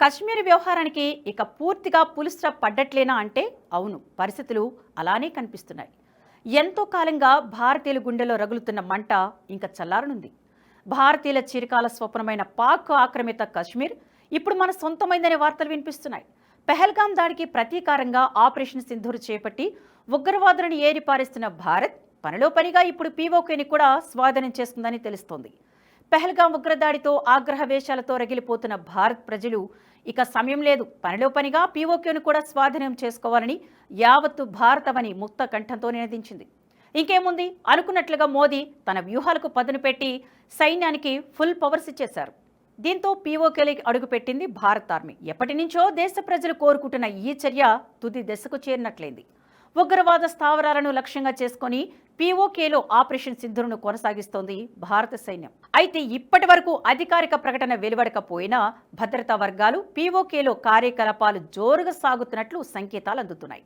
కశ్మీర్ వ్యవహారానికి ఇక పూర్తిగా పులుస్ర పడ్డట్లేనా అంటే అవును పరిస్థితులు అలానే కనిపిస్తున్నాయి. ఎంతో కాలంగా భారతీయుల గుండెలో రగులుతున్న మంట ఇంకా చల్లారనుంది. భారతీయుల చిరకాల స్వప్నమైన పాక్ ఆక్రమిత కశ్మీర్ ఇప్పుడు మన సొంతమైందనే వార్తలు వినిపిస్తున్నాయి. పెహల్గాం దాడికి ప్రతీకారంగా ఆపరేషన్ సింధూరు చేపట్టి ఉగ్రవాదులను ఏరిపారేస్తున్న భారత్ పనిలో పనిగా ఇప్పుడు పీఓకేని కూడా స్వాధీనం చేస్తుందని తెలుస్తోంది. పెహల్గాం ఉగ్రదాడితో ఆగ్రహ వేషాలతో రగిలిపోతున్న భారత్ ప్రజలు ఇక సమయం లేదు. పనిలో పనిగా పీఓకేను కూడా స్వాధీనం చేసుకోవాలని యావత్తు భారతవని ముక్త కంఠంతో నినదించింది. ఇంకేముంది? అనుకున్నట్లుగా మోదీ తన వ్యూహాలకు పదును పెట్టి సైన్యానికి ఫుల్ పవర్స్ ఇచ్చేశారు. దీంతో పీఓకేలకి అడుగుపెట్టింది భారత్ ఆర్మీ. ఎప్పటి నుంచో దేశ ప్రజలు కోరుకుంటున్న ఈ చర్య తుది దశకు చేరినట్లయింది. ఉగ్రవాద స్థావరాలను లక్ష్యంగా చేసుకుని పీఓకేలో ఆపరేషన్ సింధురును కొనసాగిస్తోంది భారత సైన్యం. అయితే ఇప్పటి వరకు అధికారిక ప్రకటన వెలువడకపోయినా భద్రతా వర్గాలు పీఓకేలో కార్యకలాపాలు జోరుగా సాగుతున్నట్లు సంకేతాలు అందుతున్నాయి.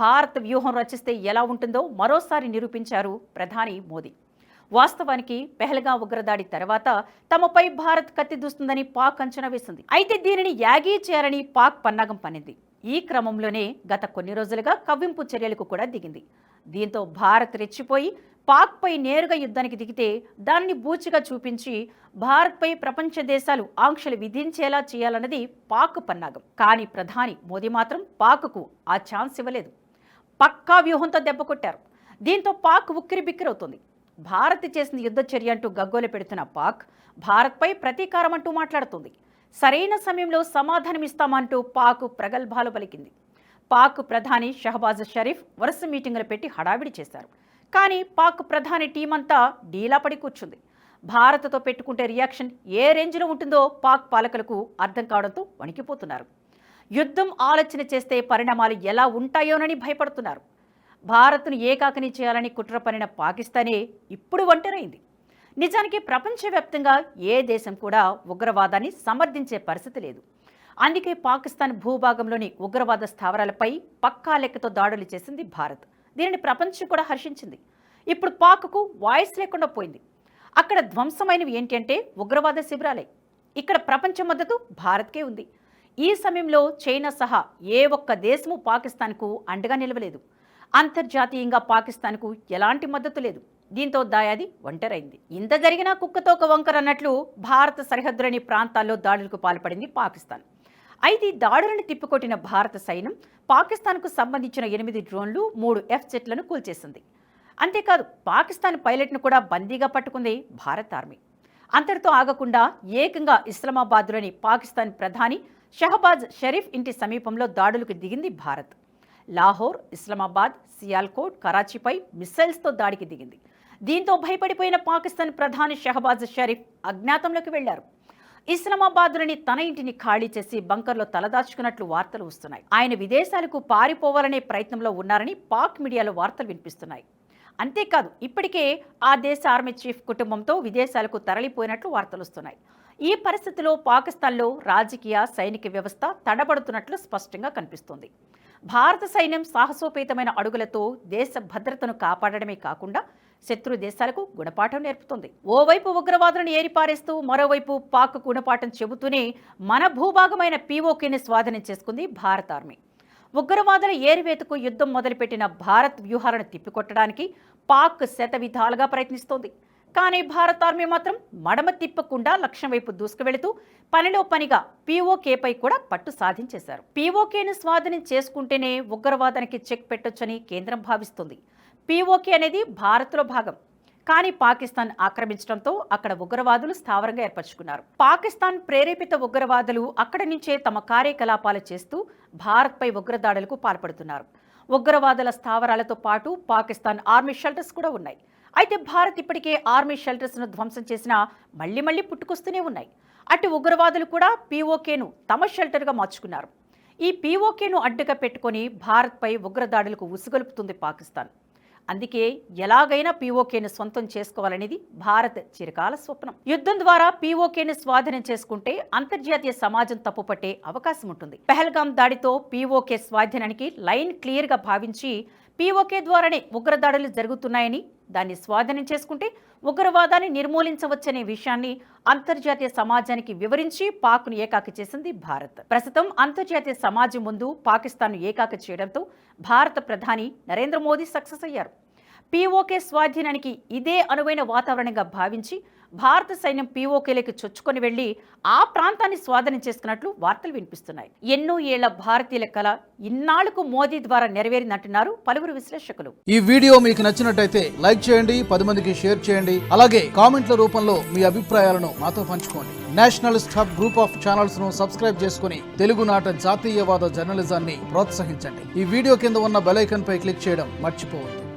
భారత్ వ్యూహం రచిస్తే ఎలా ఉంటుందో మరోసారి నిరూపించారు ప్రధాని మోదీ. వాస్తవానికి పెహల్గా ఉగ్రదాడి తర్వాత తమపై భారత్ కత్తిదూస్తుందని పాక్ అంచనా వేసింది. అయితే దీనిని యాగీ చేయాలని పాక్ పన్నాగం పన్నింది. ఈ క్రమంలోనే గత కొన్ని రోజులుగా కవ్వింపు చర్యలకు కూడా దిగింది. దీంతో భారత్ రెచ్చిపోయి పాక్పై నేరుగా యుద్ధానికి దిగితే దాన్ని బూచిగా చూపించి భారత్పై ప్రపంచ దేశాలు ఆంక్షలు విధించేలా చేయాలన్నది పాక్ పన్నాగం. కానీ ప్రధాని మోదీ మాత్రం పాక్కు ఆ ఛాన్స్ ఇవ్వలేదు. పక్కా వ్యూహంతో దెబ్బ కొట్టారు. దీంతో పాక్ ఉక్కిరి బిక్కిరవుతుంది భారత్ చేసిన యుద్ధ చర్య అంటూ గగ్గోలు పెడుతున్న పాక్ భారత్పై ప్రతీకారం అంటూ మాట్లాడుతుంది. సరైన సమయంలో సమాధానమిస్తామంటూ పాక్ ప్రగల్భాలు పలికింది. పాక్ ప్రధాని షహబాజ్ షరీఫ్ వరుస మీటింగులు పెట్టి హడావిడి చేశారు. కానీ పాక్ ప్రధాని టీం అంతా డీలా పడి కూర్చుంది. భారత్తో పెట్టుకుంటే రియాక్షన్ ఏ రేంజ్లో ఉంటుందో పాక్ పాలకులకు అర్థం కావడంతో వణికిపోతున్నారు. యుద్ధం ఆలోచన చేస్తే పరిణామాలు ఎలా ఉంటాయోనని భయపడుతున్నారు. భారత్ను ఏకాకిని చేయాలని కుట్ర పనిన పాకిస్తానే ఇప్పుడు ఒంటరైంది. నిజానికి ప్రపంచవ్యాప్తంగా ఏ దేశం కూడా ఉగ్రవాదాన్ని సమర్థించే పరిస్థితి లేదు. అందుకే పాకిస్తాన్ భూభాగంలోని ఉగ్రవాద స్థావరాలపై పక్కా లెక్కతో దాడులు చేసింది భారత్. దీనిని ప్రపంచం కూడా హర్షించింది. ఇప్పుడు పాక్కు వాయిస్ లేకుండా పోయింది. అక్కడ ధ్వంసమైనవి ఏంటంటే ఉగ్రవాద శిబిరాలే. ఇక్కడ ప్రపంచ మద్దతు భారత్కే ఉంది. ఈ సమయంలో చైనా సహా ఏ ఒక్క దేశము పాకిస్తాన్కు అండగా నిలవలేదు. అంతర్జాతీయంగా పాకిస్తాన్కు ఎలాంటి మద్దతు లేదు. దీంతో దాయాది ఒంటరైంది. ఇంత జరిగినా కుక్కతో ఒక వంకర అన్నట్లు భారత సరిహద్దులని ప్రాంతాల్లో దాడులకు పాల్పడింది పాకిస్తాన్. అయితే దాడులను తిప్పికొట్టిన భారత సైన్యం పాకిస్తాన్కు సంబంధించిన ఎనిమిది డ్రోన్లు మూడు ఎఫ్ జెట్లను కూల్చేసింది. అంతేకాదు పాకిస్తాన్ పైలట్ను కూడా బందీగా పట్టుకుంది భారత్ ఆర్మీ. అంతటితో ఆగకుండా ఏకంగా ఇస్లామాబాద్లోని పాకిస్తాన్ ప్రధాని షహబాజ్ షరీఫ్ ఇంటి సమీపంలో దాడులకు దిగింది భారత్. లాహోర్ ఇస్లామాబాద్ సియాల్కోట్ కరాచీపై మిస్సైల్స్తో దాడికి దిగింది. దీంతో భయపడిపోయిన పాకిస్తాన్ ప్రధాని షహబాజ్ షరీఫ్ అజ్ఞాతంలోకి వెళ్ళారు. ఇస్లామాబాద్లోని తన ఇంటిని ఖాళీ చేసి బంకర్లో తలదాచుకున్నట్లు వార్తలు వస్తున్నాయి. ఆయన విదేశాలకు పారిపోవాలనే ప్రయత్నంలో ఉన్నారని పాక్ మీడియాలో వార్తలు వినిపిస్తున్నాయి. అంతేకాదు ఇప్పటికే ఆ దేశ ఆర్మీ చీఫ్ కుటుంబంతో విదేశాలకు తరలిపోయినట్లు వార్తలు వస్తున్నాయి. ఈ పరిస్థితిలో పాకిస్తాన్లో రాజకీయ సైనిక వ్యవస్థ తడబడుతున్నట్లు స్పష్టంగా కనిపిస్తోంది. భారత సైన్యం సాహసోపేతమైన అడుగులతో దేశ భద్రతను కాపాడడమే కాకుండా శత్రు దేశాలకు గుణపాఠం నేర్పుతుంది. ఓవైపు ఉగ్రవాదులను ఏరిపారేస్తూ మరోవైపు పాక్ గుణపాఠం చెబుతూనే మన భూభాగమైన పీఓకేని స్వాధీనం చేసుకుంది భారత ఆర్మీ. ఉగ్రవాదుల ఏరివేతకు యుద్ధం మొదలుపెట్టిన భారత్ వ్యూహాలను తిప్పికొట్టడానికి పాక్ శత విధాలుగా ప్రయత్నిస్తోంది. కానీ భారత ఆర్మీ మాత్రం మడమ తిప్పకుండా లక్ష్యం వైపు దూసుకువెళుతూ పనిలో పనిగా పీఓకేపై కూడా పట్టు సాధించేశారు. పీఓకేను స్వాధీనం చేసుకుంటేనే ఉగ్రవాదానికి చెక్ పెట్టొచ్చని కేంద్రం భావిస్తుంది. పీఓకే అనేది భారత్లో భాగం. కానీ పాకిస్తాన్ ఆక్రమించడంతో అక్కడ ఉగ్రవాదులు స్థావరంగా ఏర్పరచుకున్నారు. పాకిస్తాన్ ప్రేరేపిత ఉగ్రవాదులు అక్కడి నుంచే తమ కార్యకలాపాలు చేస్తూ భారత్పై ఉగ్రదాడులకు పాల్పడుతున్నారు. ఉగ్రవాదుల స్థావరాలతో పాటు పాకిస్తాన్ ఆర్మీ షెల్టర్స్ కూడా ఉన్నాయి. అయితే భారత్ ఇప్పటికే ఆర్మీ షెల్టర్స్ను ధ్వంసం చేసినా మళ్ళీ మళ్ళీ పుట్టుకొస్తూనే ఉన్నాయి. అటు ఉగ్రవాదులు కూడా పీఓకేను తమ షెల్టర్గా మార్చుకున్నారు. ఈ పీఓకేను అడ్డుగా పెట్టుకొని భారత్పై ఉగ్రదాడులకు ఉసుగొలుపుతుంది పాకిస్తాన్. అందుకే ఎలాగైనా పీఓకేను సొంతం చేసుకోవాలనేది భారత్ చిరకాల స్వప్నం. యుద్ధం ద్వారా పీఓకేను స్వాధీనం చేసుకుంటే అంతర్జాతీయ సమాజం తప్పుపట్టే అవకాశం ఉంటుంది. పెహల్గాం దాడితో పీఓకే స్వాధీనానికి లైన్ క్లియర్గా భావించి పీఓకే ద్వారానే ఉగ్రదాడులు జరుగుతున్నాయని దాన్ని స్వాధీనం చేసుకుంటే ఉగ్రవాదాన్ని నిర్మూలించవచ్చనే విషయాన్ని అంతర్జాతీయ సమాజానికి వివరించి పాక్ను ఏకాకి చేసింది భారత్. ప్రస్తుతం అంతర్జాతీయ సమాజం ముందు పాకిస్తాన్ను ఏకాకి చేయడంతో భారత ప్రధాని నరేంద్ర మోదీ సక్సెస్ అయ్యారు. పీఓకే స్వాధీనానికి ఇదే అనువైన వాతావరణంగా భావించి భారత సైన్యం పీఓకేలకు చొచ్చుకొని వెళ్ళి ఆ ప్రాంతాన్ని స్వాధీనం చేసుకున్నట్లు వార్తలు వినిపిస్తున్నాయి. ఎన్నో ఏళ్ళ భారతీయుల కళ ఇన్నాళ్ళకు మోదీ ద్వారా నెరవేరిందంటున్నారు పలువురు విశ్లేషకులు. ఈ వీడియో మీకు నచ్చినట్టయితే లైక్ చేయండి పది మందికి షేర్ చేయండి అలాగే కామెంట్ల రూపంలో మీ అభిప్రాయాలను మాతో పంచుకోండి. నేషనలిస్ట్ స్టాప్ గ్రూప్ ఆఫ్ ఛానల్స్ను సబ్స్క్రైబ్ చేసుకుని తెలుగునాట జాతీయవాద జర్నలిజాన్ని ప్రోత్సహించండి. ఈ వీడియో కింద ఉన్న బెలైకన్ పై క్లిక్ చేయడం మర్చిపోవద్దు.